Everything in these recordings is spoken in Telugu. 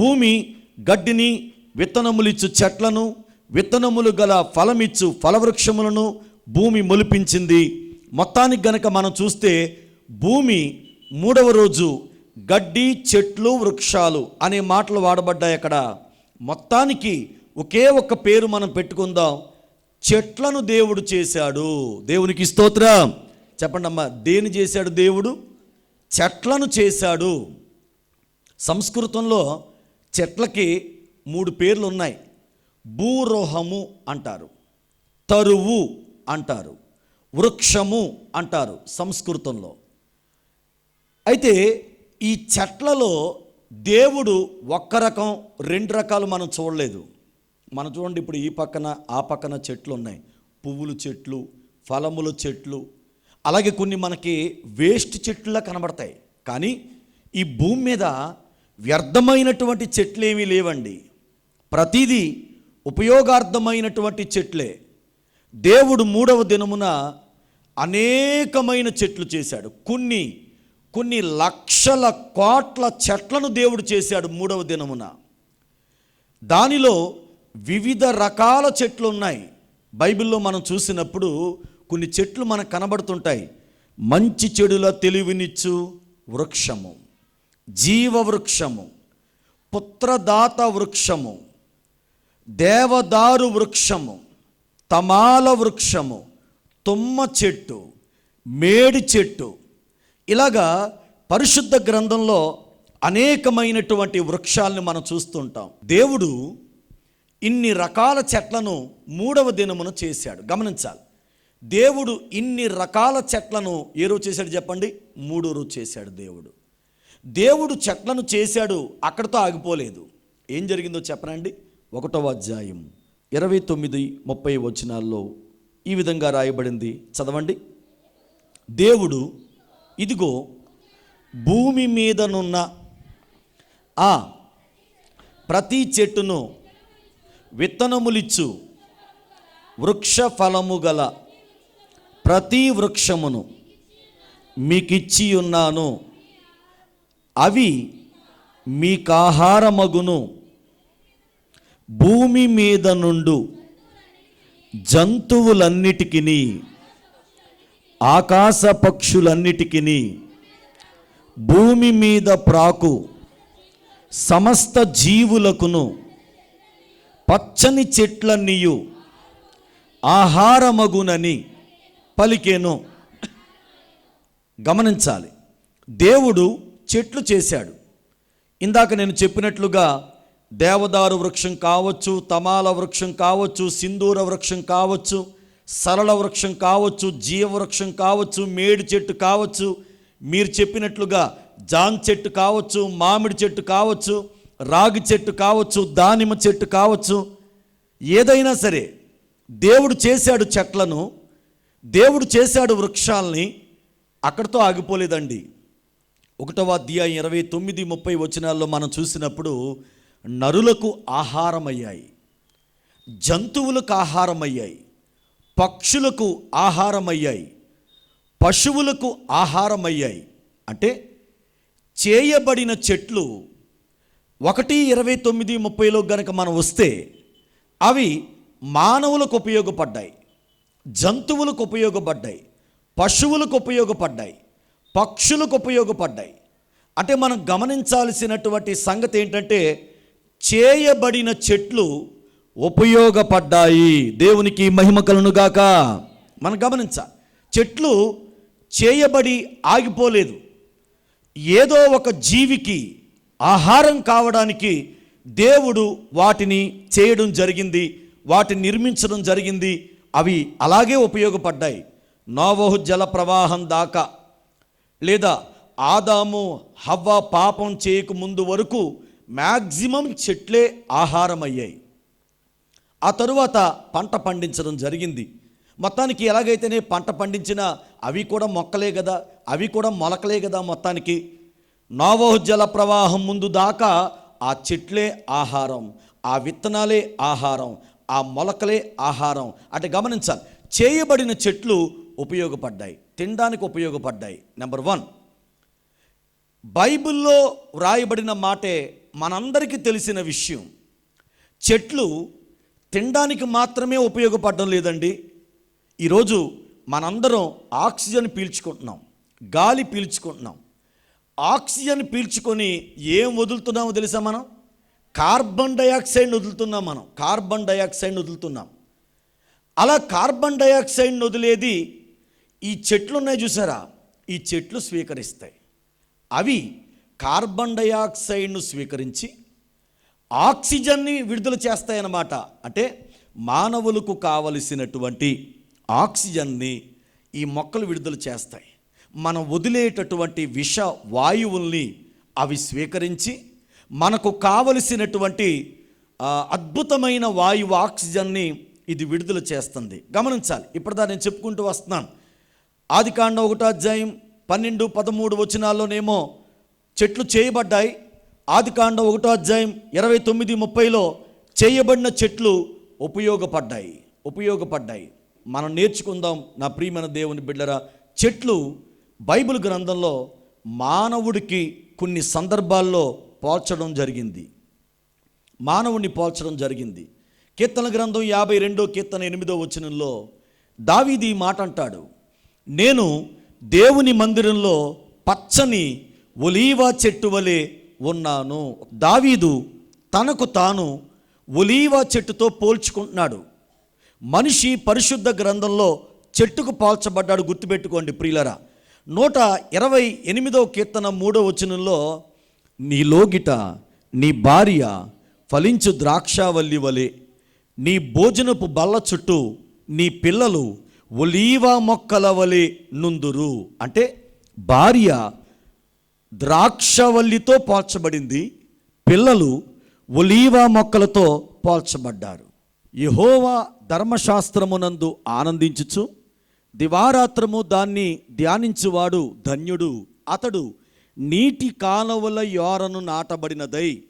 భూమి గడ్డిని విత్తనములిచ్చు చెట్లను విత్తనములు గల ఫలమిచ్చు ఫలవృక్షములను భూమి మొలిపించింది. మొత్తానికి గనక మనం చూస్తే భూమి మూడవ రోజు గడ్డి చెట్లు వృక్షాలు అనే మాటలు వాడబడ్డాయి అక్కడ. మొత్తానికి ఒకే ఒక్క పేరు మనం పెట్టుకుందాం. చెట్లను దేవుడు చేశాడు. దేవునికి స్తోత్రం. చెప్పండి అమ్మా దేని చేశాడు దేవుడు? చెట్లను చేశాడు. సంస్కృతంలో చెట్లకి మూడు పేర్లు ఉన్నాయి భూరోహము అంటారు తరువు అంటారు వృక్షము అంటారు సంస్కృతంలో. అయితే ఈ చెట్లలో దేవుడు ఒక్క రకం రెండు రకాలు మనం చూడలేదు. మనం చూడండి ఇప్పుడు ఈ పక్కన ఆ పక్కన చెట్లు ఉన్నాయి పువ్వులు చెట్లు ఫలముల చెట్లు అలాగే కొన్ని మనకి వేస్ట్ చెట్లులా కనబడతాయి. కానీ ఈ భూమి మీద వ్యర్థమైనటువంటి చెట్లు ఏమీ లేవండి. ప్రతిదీ ఉపయోగార్థమైనటువంటి చెట్లే. దేవుడు మూడవ దినమున అనేకమైన చెట్లు చేశాడు. కొన్ని కొన్ని లక్షల కోట్ల చెట్లను దేవుడు చేశాడు మూడవ దినమున. దానిలో వివిధ రకాల చెట్లు ఉన్నాయి. బైబిల్లో మనం చూసినప్పుడు కొన్ని చెట్లు మనకు కనబడుతుంటాయి. మంచి చెడుల తెలివినిచ్చు వృక్షము. జీవ వృక్షము పుత్రదాత వృక్షము దేవదారు వృక్షము తమాల వృక్షము తుమ్మ చెట్టు మేడి చెట్టు. ఇలాగా పరిశుద్ధ గ్రంథంలో అనేకమైనటువంటి వృక్షాలను మనం చూస్తుంటాం. దేవుడు ఇన్ని రకాల చెట్లను మూడవ దినమున చేశాడు. గమనించాలి. దేవుడు ఇన్ని రకాల చెట్లను ఏ రోజు చేశాడు చెప్పండి? మూడో రోజు చేశాడు దేవుడు. దేవుడు చెట్లను చేశాడు అక్కడితో ఆగిపోలేదు. ఏం జరిగిందో చెప్పనండి? ఒకటవ అధ్యాయం ఇరవై తొమ్మిది ముప్పై వచనాల్లో ఈ విధంగా రాయబడింది. చదవండి. దేవుడు ఇదిగో భూమి మీదనున్న ఆ ప్రతి చెట్టును విత్తనములిచ్చు వృక్ష ఫలము గల ప్రతి వృక్షమును మీకిచ్చి ఉన్నాను అవి మీకాహారమగును. భూమి మీద నుండు జంతువులన్నిటికిని ఆకాశ పక్షులన్నిటికీ భూమి మీద ప్రాకు సమస్త జీవులకును పచ్చని చెట్లన్నీయు ఆహారమగునని పలికేను. గమనించాలి. దేవుడు చెట్లు చేశాడు. ఇందాక నేను చెప్పినట్లుగా దేవదారు వృక్షం కావచ్చు తమాల వృక్షం కావచ్చు సింధూర వృక్షం కావచ్చు సరళ వృక్షం కావచ్చు జీవ వృక్షం కావచ్చు మేడి చెట్టు కావచ్చు మీరు చెప్పినట్లుగా జాన్ చెట్టు కావచ్చు మామిడి చెట్టు కావచ్చు రాగి చెట్టు కావచ్చు దానిమ్మ చెట్టు కావచ్చు ఏదైనా సరే దేవుడు చేశాడు చెట్లను దేవుడు చేశాడు వృక్షాల్ని అక్కడితో ఆగిపోలేదండి. ఒకటవ అధ్యాయం ఇరవై తొమ్మిది ముప్పై వచనాల్లో మనం చూసినప్పుడు నరులకు ఆహారమయ్యాయి జంతువులకు ఆహారమయ్యాయి పక్షులకు ఆహారమయ్యాయి పశువులకు ఆహారమయ్యాయి. అంటే చేయబడిన చెట్లు ఒకటి ఇరవై తొమ్మిది ముప్పైలో గనక మనం వస్తే అవి మానవులకు ఉపయోగపడ్డాయి జంతువులకు ఉపయోగపడ్డాయి పశువులకు ఉపయోగపడ్డాయి. పక్షులకు ఉపయోగపడ్డాయి. అంటే మనం గమనించాల్సినటువంటి సంగతి ఏంటంటే చేయబడిన చెట్లు ఉపయోగపడ్డాయి. దేవునికి మహిమ కలునుగాక మనం గమనించాలి చెట్లు చేయబడి ఆగిపోలేదు. ఏదో ఒక జీవికి ఆహారం కావడానికి దేవుడు వాటిని చేయడం జరిగింది వాటిని నిర్మించడం జరిగింది అవి అలాగే ఉపయోగపడ్డాయి. నోవహు జల ప్రవాహం దాకా లేదా ఆదాము హవ్వ పాపం చేయక ముందు వరకు మ్యాక్సిమం చెట్లే ఆహారం అయ్యాయి ఆ తరువాత పంట పండించడం జరిగింది. మొత్తానికి ఎలాగైతేనే పంట పండించినా అవి కూడా మొక్కలే కదా అవి కూడా మొలకలే కదా మొత్తానికి. నోవోహ జల ప్రవాహం ముందు దాకా ఆ చెట్లే ఆహారం ఆ విత్తనాలే ఆహారం ఆ మొలకలే ఆహారం. అంటే గమనించాలి చేయబడిన చెట్లు ఉపయోగపడ్డాయి. తినడానికి ఉపయోగపడ్డాయి. నెంబర్ వన్ బైబిల్లో వ్రాయబడిన మాటే మనందరికీ తెలిసిన విషయం. చెట్లు తినడానికి మాత్రమే ఉపయోగపడడం లేదండి. ఈరోజు మనందరం ఆక్సిజన్ పీల్చుకుంటున్నాం గాలి పీల్చుకుంటున్నాం. ఆక్సిజన్ పీల్చుకొని ఏం వదులుతున్నామో తెలుసా మనం? కార్బన్ డయాక్సైడ్ వదులుతున్నాం మనం. కార్బన్ డయాక్సైడ్ వదులుతున్నాం. అలా కార్బన్ డయాక్సైడ్ వదిలేది ఈ చెట్లు ఉన్నాయి చూసారా? ఈ చెట్లు స్వీకరిస్తాయి. అవి కార్బన్ డయాక్సైడ్ను స్వీకరించి ఆక్సిజన్ని విడుదల చేస్తాయన్నమాట. అంటే మానవులకు కావలసినటువంటి ఆక్సిజన్ని ఈ మొక్కలు విడుదల చేస్తాయి. మనం వదిలేటటువంటి విష వాయువుల్ని అవి స్వీకరించి మనకు కావలసినటువంటి అద్భుతమైన వాయువు ఆక్సిజన్ని ఇది విడుదల చేస్తుంది. గమనించాలి. ఇప్పుడు నేను చెప్పుకుంటూ వస్తున్నాను. ఆది కాండ ఒకటో అధ్యాయం పన్నెండు పదమూడు వచనాల్లోనేమో చెట్లు చేయబడ్డాయి. ఆది కాండ ఒకటో అధ్యాయం ఇరవై తొమ్మిది ముప్పైలో చేయబడిన చెట్లు ఉపయోగపడ్డాయి. ఉపయోగపడ్డాయి. మనం నేర్చుకుందాం నా ప్రియమైన దేవుని బిడ్డరా. చెట్లు బైబిల్ గ్రంథంలో మానవుడికి కొన్ని సందర్భాల్లో పోల్చడం జరిగింది. మానవుడిని పోల్చడం జరిగింది. కీర్తన గ్రంథం యాభై రెండో కీర్తన ఎనిమిదో వచనంలో దావీది మాట అంటాడు నేను దేవుని మందిరంలో పచ్చని ఒలీవా చెట్టు వలె ఉన్నాను. దావీదు తనకు తాను ఒలీవా చెట్టుతో పోల్చుకుంటున్నాడు. మనిషి పరిశుద్ధ గ్రంథంలో చెట్టుకు పాల్చబడ్డాడు గుర్తుపెట్టుకోండి ప్రియులరా. నూట ఇరవై ఎనిమిదవ కీర్తన మూడో వచనంలో నీ లోగిట నీ భార్య ఫలించు ద్రాక్షావల్లి వలె నీ భోజనపు బల్ల చుట్టూ నీ పిల్లలు ఒలీవా మొక్కల వలె నుందురు. అంటే భార్య ద్రాక్షవల్లితో పోల్చబడింది పిల్లలు ఒలీవా మొక్కలతో పోల్చబడ్డారు. యహోవా ధర్మశాస్త్రమునందు ఆనందించుచు దివారాత్రము దాన్ని ధ్యానించువాడు ధన్యుడు అతడు నీటి కాలువల యోరను నాటబడినదై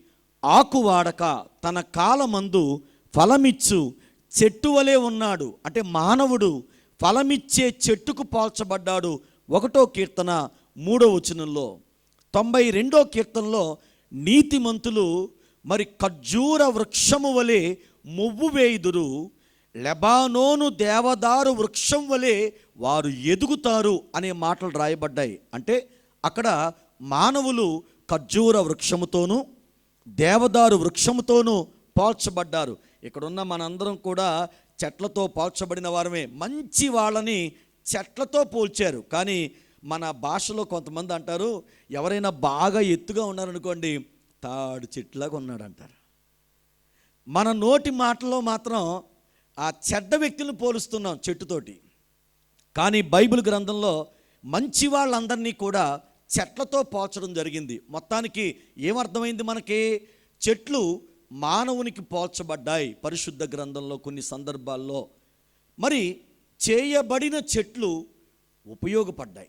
ఆకువాడక తన కాలమందు ఫలమిచ్చు చెట్టు వలె ఉన్నాడు. అంటే మానవుడు ఫలమిచ్చే చెట్టుకు పోల్చబడ్డాడు ఒకటో కీర్తన మూడో వచనంలో. తొంభై రెండో కీర్తనలో నీతిమంతులు మరి ఖర్జూర వృక్షము వలె మువ్వు వేయుదురు. లెబానోను దేవదారు వృక్షం వలె వారు ఎదుగుతారు అనే మాటలు రాయబడ్డాయి. అంటే అక్కడ మానవులు ఖర్జూర వృక్షముతోనూ దేవదారు వృక్షముతోనూ పోల్చబడ్డారు. ఇక్కడున్న మనందరం కూడా చెట్లతో పోల్చబడిన వారమే. మంచి వాళ్ళని చెట్లతో పోల్చారు. కానీ మన భాషలో కొంతమంది అంటారు ఎవరైనా బాగా ఎత్తుగా ఉన్నారనుకోండి తాడు చెట్లాగా ఉన్నాడు అంటారు మన నోటి మాటలో మాత్రం ఆ చెడ్డ వ్యక్తులను పోలుస్తున్నాం చెట్టుతోటి. కానీ బైబిల్ గ్రంథంలో మంచి వాళ్ళందరినీ కూడా చెట్లతో పోల్చడం జరిగింది. మొత్తానికి ఏమర్థమైంది మనకి? చెట్లు మానవునికి పోల్చబడ్డాయి పరిశుద్ధ గ్రంథంలో కొన్ని సందర్భాల్లో. మరి చేయబడిన చెట్లు ఉపయోగపడ్డాయి.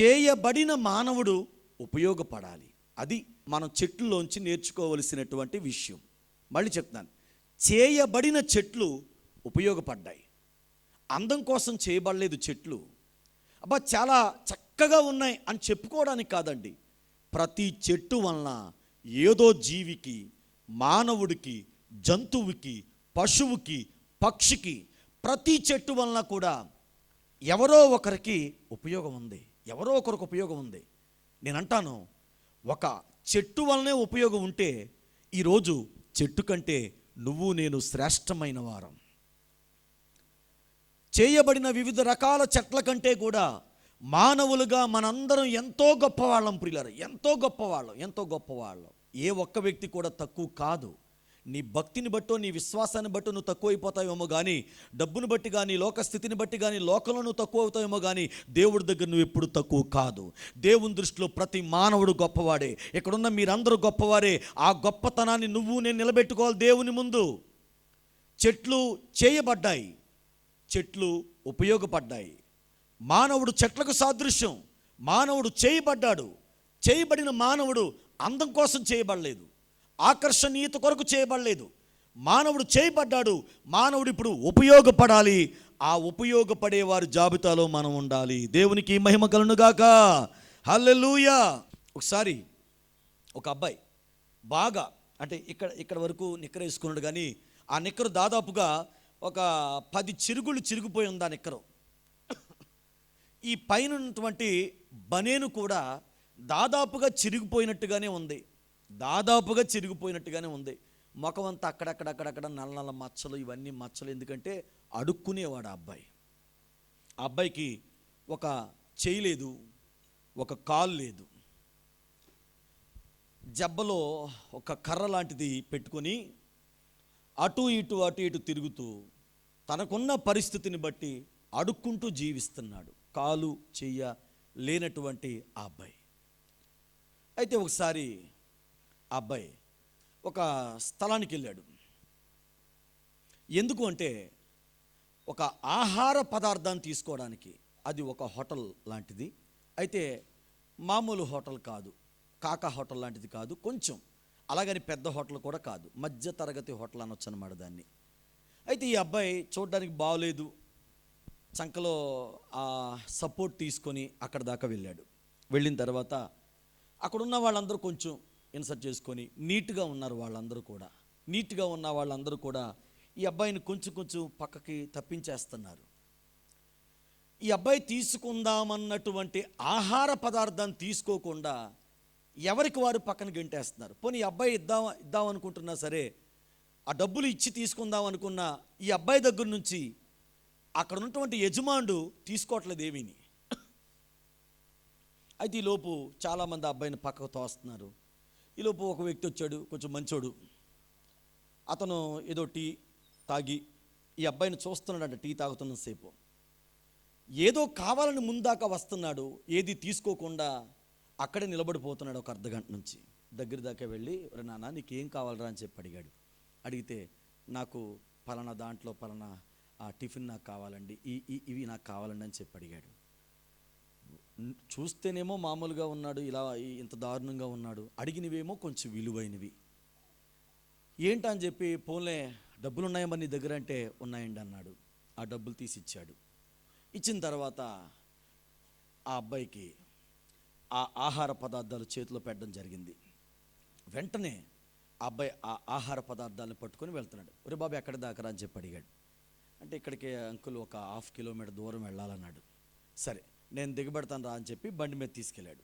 చేయబడిన మానవుడు ఉపయోగపడాలి. అది మనం చెట్లలోంచి నేర్చుకోవలసినటువంటి విషయం. మళ్ళీ చెప్తాను చేయబడిన చెట్లు ఉపయోగపడ్డాయి. అందం కోసం చేయబడలేదు చెట్లు. అబ్బా చాలా చక్కగా ఉన్నాయి అని చెప్పుకోవడానికి కాదండి. ప్రతి చెట్టు వలన ఏదో జీవికి మానవుడికి జంతువుకి పశువుకి పక్షికి ప్రతి చెట్టు వలన కూడా ఎవరో ఒకరికి ఉపయోగం ఉంది. ఎవరో ఒకరికి ఉపయోగం ఉంది. నేను అంటాను ఒక చెట్టు వలనే ఉపయోగం ఉంటే ఈరోజు చెట్టు కంటే నువ్వు నేను శ్రేష్టమైన వారం. చేయబడిన వివిధ రకాల చెట్ల కంటే కూడా మానవులుగా మనందరం ఎంతో గొప్పవాళ్ళం ప్రియులరు. ఎంతో గొప్పవాళ్ళం ఎంతో గొప్పవాళ్ళం. ఏ ఒక్క వ్యక్తి కూడా తక్కువ కాదు. నీ భక్తిని బట్టో నీ విశ్వాసాన్ని బట్టో నువ్వు తక్కువ అయిపోతావేమో కానీ డబ్బును బట్టి కానీ లోక స్థితిని బట్టి కానీ లోకంలో నువ్వు తక్కువ అవుతావేమో కానీ దేవుడి దగ్గర నువ్వు ఎప్పుడు తక్కువ కాదు. దేవుని దృష్టిలో ప్రతి మానవుడు గొప్పవాడే. ఇక్కడున్న మీరందరూ గొప్పవారే. ఆ గొప్పతనాన్ని నువ్వు నేను నిలబెట్టుకోవాలి దేవుని ముందు. చెట్లు చేయబడ్డాయి. చెట్లు ఉపయోగపడ్డాయి. మానవుడు చెట్లకు సాదృశ్యం. మానవుడు చేయబడ్డాడు. చేయబడిన మానవుడు అందం కోసం చేయబడలేదు. ఆకర్షణీయత కొరకు చేయబడలేదు. మానవుడు చేయబడ్డాడు. మానవుడు ఇప్పుడు ఉపయోగపడాలి. ఆ ఉపయోగపడే వారి జాబితాలో మనం ఉండాలి. దేవునికి మహిమ కలునుగాక హల్లెలూయా. ఒకసారి ఒక అబ్బాయి బాగా అంటే ఇక్కడ ఇక్కడ వరకు నిక్కర వేసుకున్నాడు కానీ ఆ నిక్కరు దాదాపుగా ఒక పది చిరుగులు చిరిగిపోయి ఉంది ఆ నిక్కరు. ఈ పైన ఉన్నటువంటి బనేను కూడా దాదాపుగా చిరిగిపోయినట్టుగానే ఉంది. దాదాపుగా చిరిగిపోయినట్టుగానే ఉంది. ముఖం అంతా అక్కడక్కడక్కడక్కడ నల్ల నల్ల మచ్చలు ఇవన్నీ మచ్చలు. ఎందుకంటే అడుక్కునేవాడు ఆ అబ్బాయి. ఆ అబ్బాయికి ఒక చేయి లేదు ఒక కాలు లేదు. జబ్బలో ఒక కర్ర లాంటిది పెట్టుకొని అటు ఇటు అటు ఇటు తిరుగుతూ తనకున్న పరిస్థితిని బట్టి అడుక్కుంటూ జీవిస్తున్నాడు. కాలు చెయ్య లేనటువంటి ఆ అబ్బాయి. అయితే ఒకసారి ఆ అబ్బాయి ఒక స్థలానికి వెళ్ళాడు. ఎందుకు అంటే ఒక ఆహార పదార్థాన్ని తీసుకోవడానికి అది ఒక హోటల్ లాంటిది. అయితే మామూలు హోటల్ కాదు. కాకా హోటల్ లాంటిది కాదు. కొంచెం అలాగని పెద్ద హోటల్ కూడా కాదు. మధ్య తరగతి హోటల్ అనొచ్చు అనమాట దాన్ని. అయితే ఈ అబ్బాయి చూడడానికి బాగోలేదు చంకలో ఆ సపోర్ట్ తీసుకొని అక్కడ దాకా వెళ్ళాడు. వెళ్ళిన తర్వాత అక్కడున్న వాళ్ళందరూ కొంచెం ఇన్సర్ట్ చేసుకొని నీట్గా ఉన్నారు వాళ్ళందరూ కూడా. నీట్గా ఉన్న వాళ్ళందరూ కూడా ఈ అబ్బాయిని కొంచెం కొంచెం పక్కకి తప్పించేస్తున్నారు. ఈ అబ్బాయి తీసుకుందామన్నటువంటి ఆహార పదార్థాన్ని తీసుకోకుండా ఎవరికి వారు పక్కన గెంటేస్తున్నారు? పోనీ ఈ అబ్బాయి ఇద్దాం ఇద్దాం అనుకుంటున్నా సరే ఆ డబ్బులు ఇచ్చి తీసుకుందాం అనుకున్న ఈ అబ్బాయి దగ్గర నుంచి అక్కడ ఉన్నటువంటి యజమానుడు తీసుకోవట్లేదు ఏమీని. అయితే ఈ లోపు చాలామంది ఆ అబ్బాయిని పక్కకు తోస్తున్నారు. ఈ లోపు ఒక వ్యక్తి వచ్చాడు కొంచెం మంచోడు. అతను ఏదో టీ తాగి ఈ అబ్బాయిని చూస్తున్నాడంట టీ తాగుతున్నంతసేపు ఏదో కావాలని ముందాక వస్తున్నాడు ఏది తీసుకోకుండా అక్కడే నిలబడిపోతున్నాడు ఒక అర్ధగంట నుంచి. దగ్గర దాకా వెళ్ళి "ఒరే నాన్న నీకేం కావాలరా? అని చెప్పి అడిగాడు. అడిగితే నాకు పలానా దాంట్లో పలానా ఆ టిఫిన్ నాకు కావాలండి ఈ ఈ- ఇవి నాకు కావాలండి అని చెప్పి అడిగాడు. చూస్తేనేమో మామూలుగా ఉన్నాడు ఇలా ఇంత దారుణంగా ఉన్నాడు. అడిగినవేమో కొంచెం విలువైనవి. ఏంటని చెప్పి పోలే డబ్బులు ఉన్నాయా మరి నీ దగ్గర అంటే ఉన్నాయండి అన్నాడు. ఆ డబ్బులు తీసి ఇచ్చాడు ఇచ్చిన తర్వాత ఆ అబ్బాయికి ఆ ఆహార పదార్థాలు చేతిలో పెట్టడం జరిగింది. వెంటనే ఆ అబ్బాయి ఆ ఆహార పదార్థాలను పట్టుకొని వెళ్తున్నాడు. ఒరే బాబు ఎక్కడ దాకరా? అని చెప్పి అడిగాడు. అంటే ఇక్కడికి అంకుల్ ఒక హాఫ్ కిలోమీటర్ దూరం వెళ్ళాలన్నాడు. సరే నేను దిగబెడతాను రా అని చెప్పి బండి మీద తీసుకెళ్ళాడు.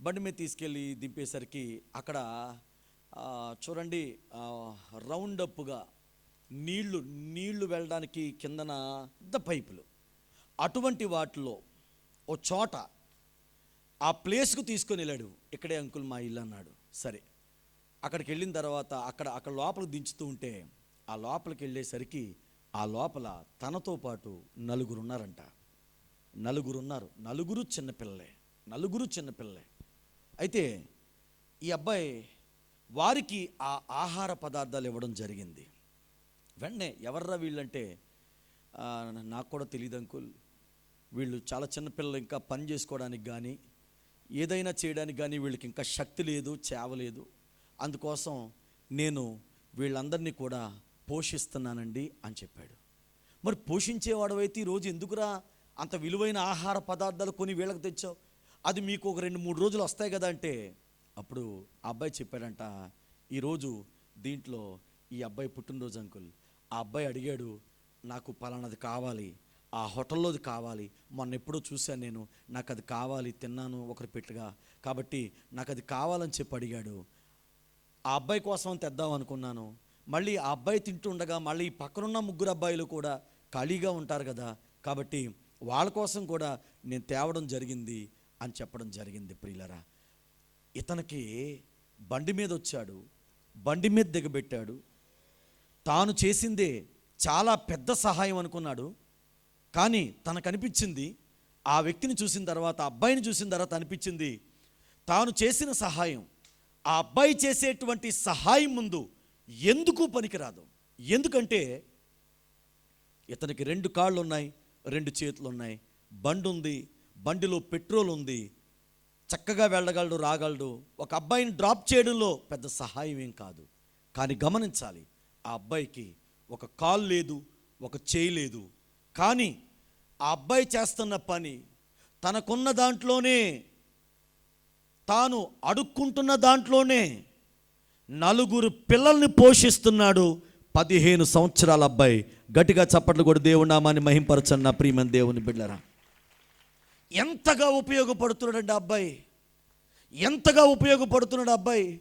బండి మీద తీసుకెళ్ళి దింపేసరికి అక్కడ చూడండి రౌండ్ అప్గా నీళ్ళు నీళ్ళు వెళ్ళడానికి కిందన పెద్ద పైపులు. అటువంటి వాటిలో ఓ చోట ఆ ప్లేస్కు తీసుకొని వెళ్ళాడు. ఇక్కడే అంకుల్ మా ఇల్లు అన్నాడు. సరే. అక్కడికి వెళ్ళిన తర్వాత అక్కడ అక్కడ లోపలికి దించుతూ ఉంటే ఆ లోపలికి వెళ్ళేసరికి ఆ లోపల తనతో పాటు నలుగురు ఉన్నారంట. నలుగురు ఉన్నారు నలుగురు చిన్నపిల్లలే నలుగురు చిన్నపిల్లలే అయితే ఈ అబ్బాయి వారికి ఆ ఆహార పదార్థాలు ఇవ్వడం జరిగింది. వెంటనే ఎవర్రా వీళ్ళంటే నాకు కూడా తెలియదు అంకుల్. వీళ్ళు చాలా చిన్నపిల్లలు ఇంకా పని చేసుకోవడానికి కానీ ఏదైనా చేయడానికి కానీ వీళ్ళకి ఇంకా శక్తి లేదు చేవలేదు అందుకోసం నేను వీళ్ళందరినీ కూడా పోషిస్తున్నానండి అని చెప్పాడు. మరి పోషించేవాడవైతే ఈరోజు ఎందుకురా అంత విలువైన ఆహార పదార్థాలు కొని వీళ్ళకి తెచ్చావు. అది మీకు ఒక రెండు మూడు రోజులు వస్తాయి కదా అంటే అప్పుడు ఆ అబ్బాయి చెప్పాడంట ఈరోజు దీంట్లో ఈ అబ్బాయి పుట్టినరోజు అంకుల్ ఆ అబ్బాయి అడిగాడు నాకు పలానాది కావాలి ఆ హోటల్లోది కావాలి మొన్న ఎప్పుడో చూశాను నేను నాకు అది కావాలి తిన్నాను ఒకరి పెట్టుగా కాబట్టి నాకు అది కావాలని చెప్పి అడిగాడు. ఆ అబ్బాయి కోసం తెద్దాం అనుకున్నాను. మళ్ళీ ఆ అబ్బాయి తింటుండగా మళ్ళీ పక్కనున్న ముగ్గురు అబ్బాయిలు కూడా ఖాళీగా ఉంటారు కదా కాబట్టి వాళ్ళ కోసం కూడా నేను తేవడం జరిగింది అని చెప్పడం జరిగింది ప్రియులరా. ఇతనికి బండి మీద వచ్చాడు బండి మీద దిగబెట్టాడు. తాను చేసిందే చాలా పెద్ద సహాయం అనుకున్నాడు. కానీ తనకు అనిపించింది ఆ వ్యక్తిని చూసిన తర్వాత అబ్బాయిని చూసిన తర్వాత అనిపించింది తాను చేసిన సహాయం ఆ అబ్బాయి చేసేటువంటి సహాయం ముందు ఎందుకు పనికిరాదు? ఎందుకంటే ఇతనికి రెండు కాళ్ళు ఉన్నాయి రెండు చేతులు ఉన్నాయి బండి ఉంది బండిలో పెట్రోల్ ఉంది చక్కగా వెళ్ళగలడు రాగలడు. ఒక అబ్బాయిని డ్రాప్ చేయడంలో పెద్ద సహాయం ఏం కాదు. కానీ గమనించాలి ఆ అబ్బాయికి ఒక కాలు లేదు ఒక చేయి లేదు. కానీ ఆ అబ్బాయి చేస్తున్న పని తనకున్న దాంట్లోనే తాను అడుక్కుంటున్న దాంట్లోనే నలుగురు పిల్లల్ని పోషిస్తున్నాడు పదిహేను సంవత్సరాల అబ్బాయి. గట్టిగా చప్పట్లు కూడా దేవుడి నామాన్ని మహింపరచండి నా ప్రియమైన దేవుని బిడ్డరా ఎంతగా ఉపయోగపడుతున్నాడండి అబ్బాయి? ఎంతగా ఉపయోగపడుతున్నాడు అబ్బాయి?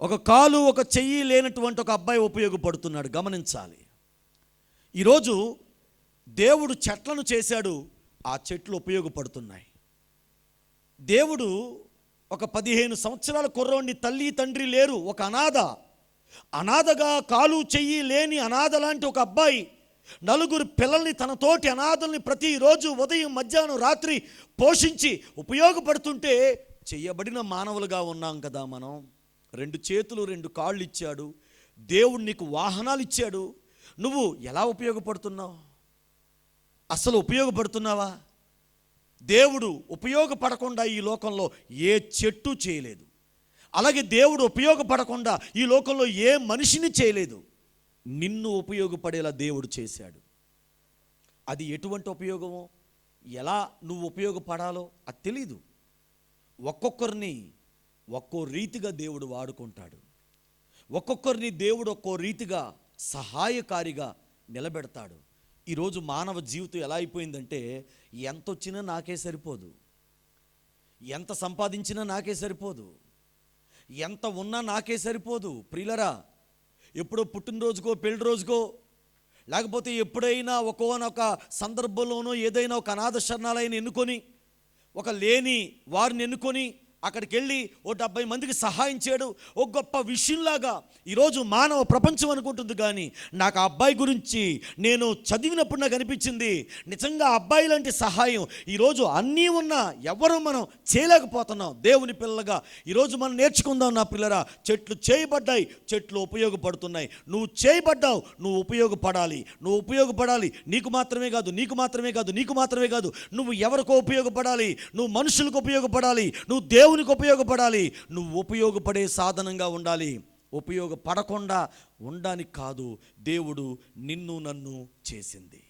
ఒక కాలు ఒక చెయ్యి లేనటువంటి ఒక అబ్బాయి ఉపయోగపడుతున్నాడు. గమనించాలి. ఈరోజు దేవుడు చెట్లను చేశాడు ఆ చెట్లు ఉపయోగపడుతున్నాయి. దేవుడు ఒక పదిహేను సంవత్సరాల కుర్రోడిని తల్లి తండ్రి లేరు ఒక అనాథ. అనాథగా కాలు చెయ్యి లేని అనాథ లాంటి ఒక అబ్బాయి నలుగురు పిల్లల్ని తనతోటి అనాథల్ని ప్రతిరోజు ఉదయం మధ్యాహ్నం రాత్రి పోషించి ఉపయోగపడుతుంటే చేయబడిన మానవులుగా ఉన్నాం కదా మనం. రెండు చేతులు రెండు కాళ్ళు ఇచ్చాడు. దేవుడు నీకు వాహనాలు ఇచ్చాడు. నువ్వు ఎలా ఉపయోగపడుతున్నావు? అసలు ఉపయోగపడుతున్నావా? దేవుడు ఉపయోగపడకుండా ఈ లోకంలో ఏ చెట్టు చేయలేదు. అలాగే దేవుడు ఉపయోగపడకుండా ఈ లోకంలో ఏ మనిషిని చేయలేదు. నిన్ను ఉపయోగపడేలా దేవుడు చేశాడు. అది ఎటువంటి ఉపయోగమో ఎలా నువ్వు ఉపయోగపడాలో అది తెలీదు. ఒక్కొక్కరిని ఒక్కో రీతిగా దేవుడు వాడుకుంటాడు. ఒక్కొక్కరిని దేవుడు ఒక్కో రీతిగా సహాయకారిగా నిలబెడతాడు. ఈరోజు మానవ జీవితం ఎలా అయిపోయిందంటే ఎంత వచ్చినా నాకే సరిపోదు. ఎంత సంపాదించినా నాకే సరిపోదు. ఎంత ఉన్నా నాకే సరిపోదు. ప్రియులరా ఎప్పుడో పుట్టినరోజుకో పెళ్ళి రోజుకో లేకపోతే ఎప్పుడైనా ఒక్కోనొక సందర్భంలోనో ఏదైనా ఒక అనాథ శరణాలయం ఎన్నుకొని ఒక లేని వారిని ఎన్నుకొని అక్కడికి వెళ్ళి ఓ డెబ్బై మందికి సహాయం చేయడం. ఓ గొప్ప విషయంలాగా ఈరోజు మానవ ప్రపంచం అనుకుంటుంది కానీ నాకు ఆ అబ్బాయి గురించి నేను చదివినప్పుడు నాకు అనిపించింది నిజంగా అబ్బాయి లాంటి సహాయం ఈరోజు అన్నీ ఉన్నా ఎవరు మనం చేయలేకపోతున్నాం. దేవుని పిల్లగా ఈరోజు మనం నేర్చుకుందాం నా పిల్లరా. చెట్లు చేయబడ్డాయి చెట్లు ఉపయోగపడుతున్నాయి. నువ్వు చేయబడ్డావు నువ్వు ఉపయోగపడాలి. నువ్వు ఉపయోగపడాలి. నీకు మాత్రమే కాదు నీకు మాత్రమే కాదు నీకు మాత్రమే కాదు. నువ్వు ఎవరికో ఉపయోగపడాలి. నువ్వు మనుషులకు ఉపయోగపడాలి. నువ్వు దేవునికి ఉపయోగపడాలి. నువ్వు ఉపయోగపడే సాధనంగా ఉండాలి. ఉపయోగపడకుండా ఉండడానికి కాదు. దేవుడు నిన్ను నన్ను చేసింది.